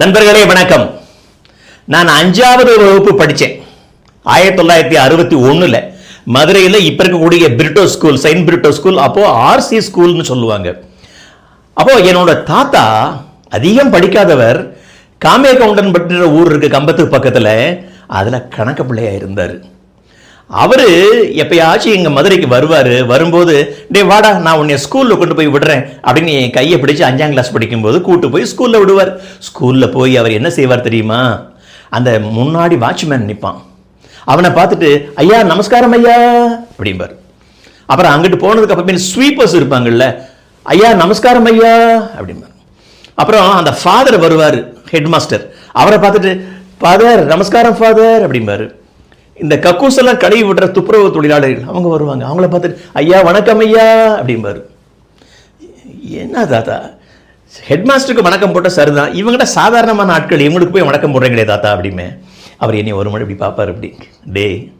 நண்பர்களே வணக்கம். நான் அஞ்சாவது வகுப்பு படித்தேன். ஆயிரத்தி தொள்ளாயிரத்தி அறுபத்தி ஒன்றில் மதுரையில் இப்போ இருக்கக்கூடிய Britto school saint Britto school அப்போது ஆர்சி ஸ்கூல்னு சொல்லுவாங்க. அப்போது என்னோட தாத்தா அதிகம் படிக்காதவர் காமே கவுண்டன் பட்டுற ஊர் இருக்குது கம்பத்துக்கு பக்கத்தில். அதில் கணக்கு பிள்ளையாக இருந்தார். அவர் எப்பயாச்சும் எங்கள் மதுரைக்கு வருவார் வரும்போது டே வாடா நான் உன்னை ஸ்கூலில் கொண்டு போய் விடுறேன். அப்படின்னு என் கையை பிடிச்சு அஞ்சாம் கிளாஸ் படிக்கும்போது கூட்டு போய் ஸ்கூலில் விடுவார். ஸ்கூலில் போய் அவர் என்ன செய்வார் தெரியுமா? அந்த முன்னாடி வாட்ச்மேன் நிற்பான் அவனை பார்த்துட்டு ஐயா நமஸ்காரம் ஐயா. அப்படிம்பார். அப்புறம் அங்கிட்டு போனதுக்கு அப்புறமே ஸ்வீப்பர்ஸ் இருப்பாங்கல்ல ஐயா நமஸ்காரம் ஐயா. அப்படிம்பார். அப்புறம் அந்த ஃபாதர் வருவார் ஹெட் மாஸ்டர் அவரை பார்த்துட்டு ஃபாதர் நமஸ்காரம் ஃபாதர் அப்படிம்பாரு. இந்த கக்கூஸ் எல்லாம் கழுவி விடுற துப்புரவு தொழிலாளர்கள் அவங்க வருவாங்க. அவங்கள பார்த்துட்டு ஐயா வணக்கம் ஐயா அப்படிம்பாரு. என்ன தாத்தா? ஹெட்மாஸ்டருக்கு வணக்கம் போட்ட சரிதான். இவங்கள்ட்ட சாதாரணமான ஆட்கள் இவங்களுக்கு போய் வணக்கம் போடுறீங்களே தாத்தா அப்படிமே. அவர் என்னை ஒரு மணி இப்படி பார்ப்பார் அப்படி. டே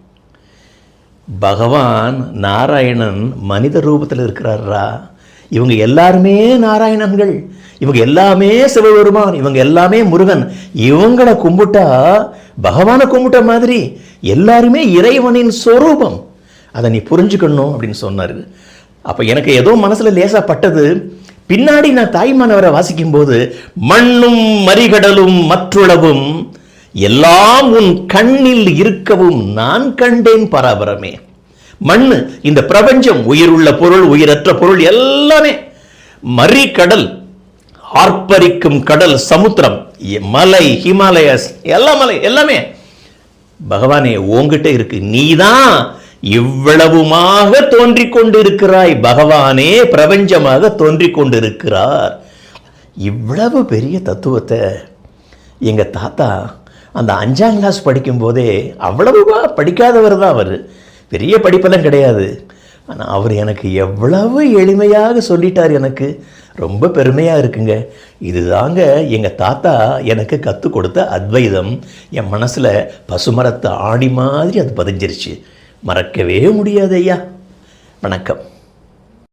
பகவான் நாராயணன் மனித ரூபத்தில் இருக்கிறாரா இவங்க எல்லாருமே நாராயணன்கள். இவங்க எல்லாமே சிவபெருமான் இவங்க எல்லாமே முருகன். இவங்களை கும்பிட்டா பகவானை கும்பிட்ட மாதிரி எல்லாருமே இறைவனின் சொரூபம். அதை நீ புரிஞ்சுக்கணும் அப்படின்னு சொன்னார். அப்போ எனக்கு ஏதோ மனசில் லேசாக பட்டது பின்னாடி நான் தாய்மானவரை வாசிக்கும்போது மண்ணும் மறிகடலும் மற்றுளவும் எல்லாம் உன் கண்ணில் இருக்கவும் நான் கண்டேன் பராபரமே. மண் இந்த பிரபஞ்சம் உயிருள்ள பொருள் உயிரற்ற பொருள் எல்லாமே. மறிகடல் ஆர்ப்பரிக்கும் கடல் சமுத்திரம் மலை ஹிமாலயஸ் எல்லா மலை எல்லாமே. பகவானே உங்ககிட்ட இருக்கு. நீதான் இவ்வளவுமாக தோன்றிக் கொண்டிருக்கிறாய். பகவானே பிரபஞ்சமாக தோன்றிக் கொண்டிருக்கிறார். இவ்வளவு பெரிய தத்துவத்தை எங்க தாத்தா அந்த அஞ்சாம் கிளாஸ் படிக்கும்போதே அவ்வளவுவா படிக்காதவர் தான் அவர். பெரிய படிப்பெல்லாம் கிடையாது. ஆனால் அவர் எனக்கு எவ்வளவு எளிமையாக சொல்லிட்டார் எனக்கு. ரொம்ப பெருமையாக இருக்குங்க. இதுதாங்க எங்கள் தாத்தா எனக்கு கற்றுக் கொடுத்த அத்வைதம். என் மனசில் பசுமரத்தை ஆடி மாதிரி அது பதிஞ்சிருச்சு. மறக்கவே முடியாது ஐயா வணக்கம்.